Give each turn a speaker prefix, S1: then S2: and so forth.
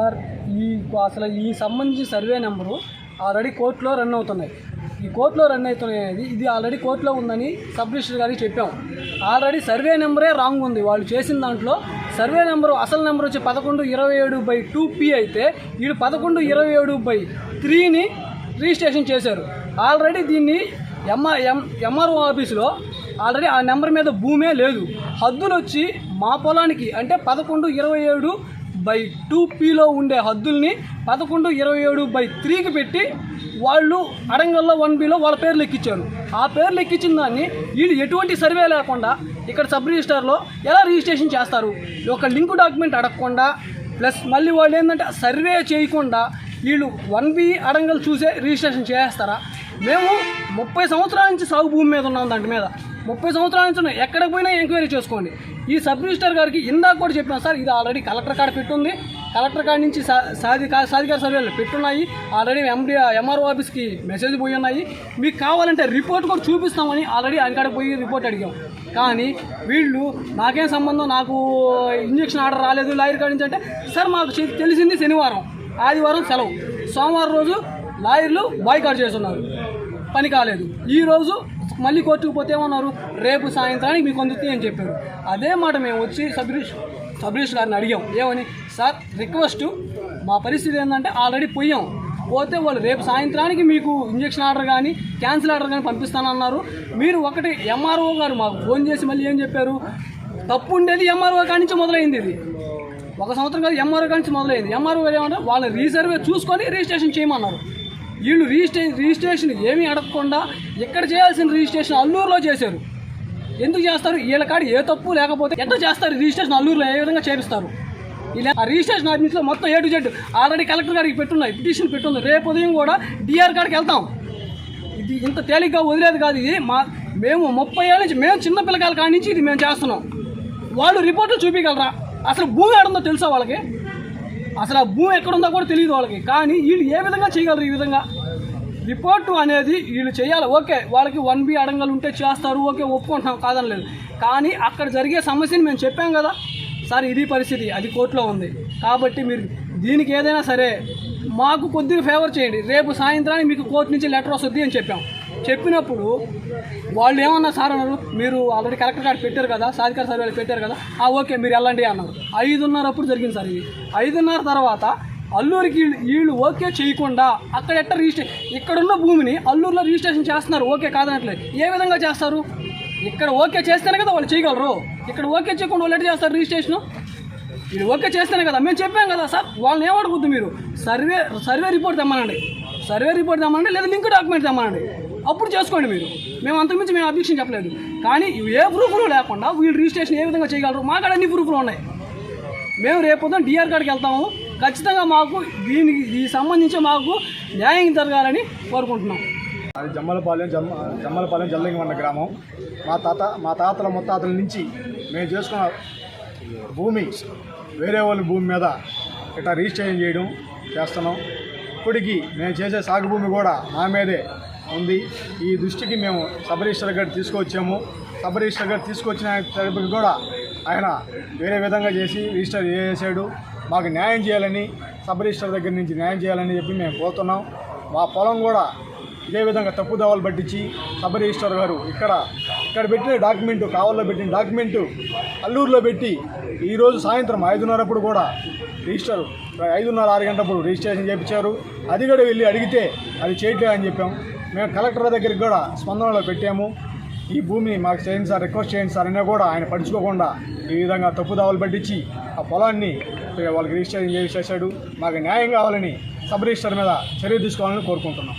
S1: Sir ఈ అసలు ఈ సంబంధించి సర్వే నెంబరు ఆల్రెడీ కోర్టులో రన్ అవుతున్నాయి. ఈ కోర్టులో రన్ అవుతున్నాయి ఇది ఆల్రెడీ కోర్టులో ఉందని సబ్ రిజిస్టర్ గారికి చెప్పాం. ఆల్రెడీ సర్వే నెంబరే రాంగ్ ఉంది. వాళ్ళు చేసిన దాంట్లో సర్వే నెంబరు అసలు నెంబర్ వచ్చి పదకొండు ఇరవై ఏడు బై టూ పి అయితే వీడు పదకొండు ఇరవై ఏడు బై త్రీని రిజిస్ట్రేషన్ చేశారు. ఆల్రెడీ దీన్ని M R M M R O ఆఫీసులో ఆల్రెడీ ఆ నెంబర్ మీద భూమే లేదు. హద్దులు వచ్చి మా పొలానికి అంటే పదకొండు ఇరవై ఏడు బై టూ పీలో ఉండే హద్దుల్ని పదకొండు ఇరవై ఏడు బై త్రీకి పెట్టి వాళ్ళు అడంగల్లో వన్ బిలో వాళ్ళ పేర్లు ఎక్కించారు ఆ పేర్లు ఎక్కించిన దాన్ని వీళ్ళు ఎటువంటి సర్వే లేకుండా ఇక్కడ సబ్ రిజిస్టర్లో ఎలా రిజిస్ట్రేషన్ చేస్తారు? ఒక లింక్ డాక్యుమెంట్ అడగకుండా ప్లస్ మళ్ళీ వాళ్ళు ఏంటంటే సర్వే చేయకుండా వీళ్ళు వన్ బి అడంగలు చూసే రిజిస్ట్రేషన్ చేస్తారా? మేము ముప్పై సంవత్సరాల నుంచి సాగు భూమి మీద ఉన్నాం దాని మీద. ముప్పై సంవత్సరాల నుంచి ఎక్కడికి పోయినా ఎంక్వైరీ చేసుకోండి. ఈ సబ్ రిజిస్టర్ గారికి ఇందాక కూడా చెప్పాను సార్ ఇది ఆల్రెడీ కలెక్టర్ కాడ పెట్టుంది. కలెక్టర్ కాడ నుంచి సాధి సాధికార సర్వేలు పెట్టున్నాయి. ఆల్రెడీ ఎండి ఎంఆర్ఓ ఆఫీస్కి మెసేజ్ పోయి ఉన్నాయి. మీకు కావాలంటే రిపోర్ట్ కూడా చూపిస్తామని ఆల్రెడీ ఆయన కాడ పోయి రిపోర్ట్ అడిగాం. కానీ వీళ్ళు నాకేం సంబంధం? నాకు ఇంజక్షన్ ఆర్డర్ రాలేదు. లాయర్ కాడ నుంచి అంటే సార్ మాకు తెలిసింది శనివారం. ఆదివారం సెలవు. సోమవారం రోజు లాయర్లు బాయ్కాట్ చేస్తున్నారు. పని కాలేదు. ఈరోజు మళ్ళీ కోర్టుకు పోతే ఏమన్నారు? రేపు సాయంత్రానికి మీకు అందుతుంది అని చెప్పారు. అదే మాట మేము వచ్చి సబ్ సబ్రిష్ గారిని అడిగాం. ఏమని? సార్ రిక్వెస్ట్ మా పరిస్థితి ఏంటంటే ఆల్రెడీ పోయాం. పోతే వాళ్ళు రేపు సాయంత్రానికి మీకు ఇంజక్షన్ ఆర్డర్ కానీ క్యాన్సిల్ ఆర్డర్ కానీ పంపిస్తానన్నారు. మీరు ఒకటి ఎంఆర్ఓ గారు మాకు ఫోన్ చేసి మళ్ళీ ఏం చెప్పారు? తప్పు ఉండేది ఎంఆర్ఓ కాడి నుంచి మొదలైంది ఇది. ఒక సంవత్సరం కాదు ఎంఆర్ఓ కాడి నుంచి మొదలైంది. ఎంఆర్ఓ ఏమంటే వాళ్ళ రీసర్వే చూసుకొని రిజిస్ట్రేషన్ చేయమన్నారు. వీళ్ళు రిజిస్ట్రే రిజిస్ట్రేషన్ ఏమీ అడగకుండా ఇక్కడ చేయాల్సిన రిజిస్ట్రేషన్ అల్లూరులో చేశారు. ఎందుకు చేస్తారు? వీళ్ళ కాడ ఏ తప్పు లేకపోతే ఎట్లా చేస్తారు? రిజిస్ట్రేషన్ అల్లూరులో ఏ విధంగా చేపిస్తారు? ఇలా ఆ రిజిస్ట్రేషన్ ఆఫీస్లో మొత్తం A to Z already collector గారికి పెట్టున్నాయి పిటిషన్ పెట్టుంది రేపు ఉదయం కూడా డిఆర్ కాడికి వెళ్తాం. ఇది ఇంత తేలిగ్గా వదిలేదు కాదు ఇది. మా మేము ముప్పై ఏళ్ళ నుంచి మేము చిన్న పిల్లకాయల కాడి నుంచి ఇది మేము చేస్తున్నాం. వాళ్ళు రిపోర్ట్లు చూపించగలరా? అసలు భూమి ఆడుందో తెలుసా వాళ్ళకి? అసలు ఆ భూమి ఎక్కడుందో కూడా తెలియదు వాళ్ళకి. కానీ వీళ్ళు ఏ విధంగా చేయగలరు ఈ విధంగా? రిపోర్టు అనేది వీళ్ళు చేయాలి. ఓకే వాళ్ళకి వన్ బి అడంగలు ఉంటే చేస్తారు. ఓకే ఒప్పుకుంటున్నాం కాదనలేదు. కానీ అక్కడ జరిగే సమస్యని మేము చెప్పాం కదా. సార్ ఇది పరిస్థితి అది కోర్టులో ఉంది. కాబట్టి మీరు దీనికి ఏదైనా సరే మాకు కొద్దిగా ఫేవర్ చేయండి. రేపు సాయంత్రానికి మీకు కోర్టు నుంచి లెటర్ వస్తుంది అని చెప్పాం. చెప్పినప్పుడు వాళ్ళు ఏమన్నా సార్ అన్నారు మీరు ఆల్రెడీ కలెక్టర్ కార్డు పెట్టారు కదా సాధికార సర్వేలు పెట్టారు కదా ఆ ఓకే మీరు వెళ్ళండి అన్నారు. ఐదున్నర అప్పుడు జరిగింది సార్ ఇది. ఐదున్నర తర్వాత అల్లూరికి వీళ్ళు ఓకే చేయకుండా అక్కడ ఎట్ట రిజిస్ట్రే ఇక్కడున్న భూమిని అల్లూరులో రిజిస్ట్రేషన్ చేస్తున్నారు ఓకే కాదనట్లేదు. ఏ విధంగా చేస్తారు? ఇక్కడ ఓకే చేస్తేనే కదా వాళ్ళు చేయగలరు. ఇక్కడ ఓకే చేయకుండా వాళ్ళు ఎట్లా చేస్తారు రిజిస్ట్రేషను? వీళ్ళు ఓకే చేస్తేనే కదా. మేము చెప్పాం కదా సార్ వాళ్ళని ఏమడుగుద్దు మీరు? సర్వే సర్వే రిపోర్ట్ తెమ్మనండి. సర్వే రిపోర్ట్ తెమ్మనండి లేదా లింక్ డాక్యుమెంట్ తెమ్మనండి. అప్పుడు చేసుకోండి మీరు. మేము అంతకుమించి మేము అబ్జెక్షన్ చెప్పలేదు. కానీ ఇవి ఏ ప్రూఫ్లు లేకుండా వీళ్ళు రిజిస్ట్రేషన్ ఏ విధంగా చేయగలరు? మా కాడ అన్ని ప్రూఫ్లు ఉన్నాయి. మేము రేపు పొద్దున డిఆర్ కాడికి వెళ్తాము. ఖచ్చితంగా మాకు దీనికి ఈ సంబంధించి మాకు న్యాయం జరగాలని కోరుకుంటున్నాం.
S2: అది జమ్మలపాలెం జమ్మ జమ్మలపాలెం జల్లింగమన్న గ్రామం. మా తాత మా తాతల ముత్తాతల నుంచి మేము చేసుకున్న భూమి వేరే వాళ్ళ భూమి మీద ఇట్లా రిజిస్ట్రేషన్ చేయడం చేస్తున్నాం. ఇప్పటికీ మేము చేసే సాగు భూమి కూడా మా మీదే ఉంది. ఈ దృష్టికి మేము సబ్ రిజిస్టర్ గారు తీసుకొచ్చాము. సబ్ రిజిస్టర్ గారు తీసుకొచ్చిన తరపుకి కూడా ఆయన వేరే విధంగా చేసి రిజిస్టర్ చేసాడు మాకు న్యాయం చేయాలని సబ్ రిజిస్టర్ దగ్గర నుంచి న్యాయం చేయాలని చెప్పి మేము కోరుతున్నాం. మా పొలం కూడా ఇదే విధంగా తప్పుదావాలు పట్టించి సబ్ రిజిస్టర్ గారు ఇక్కడ ఇక్కడ పెట్టిన డాక్యుమెంటు కావల్లో పెట్టిన డాక్యుమెంటు అల్లూరులో పెట్టి ఈరోజు సాయంత్రం ఐదున్నరప్పుడు కూడా రిజిస్టర్ ఐదున్నర ఆరు గంటప్పుడు రిజిస్ట్రేషన్ చేయించారు అది కూడా వెళ్ళి అడిగితే అది చేయట్లేదు అని చెప్పాం. మేము కలెక్టర్ దగ్గరికి కూడా స్పందనలో పెట్టాము. ఈ భూమిని మాకు చేయండి సార్ రిక్వెస్ట్ చేయండి సార్ అయినా కూడా ఆయన పడుచుకోకుండా ఈ విధంగా తప్పుదావలు పట్టించి ఆ పొలాన్ని వాళ్ళకి రిజిస్ట్రేషన్ చేసేసాడు మాకు న్యాయం కావాలని సబ్ రిజిస్టర్ మీద చర్య తీసుకోవాలని కోరుకుంటున్నాం.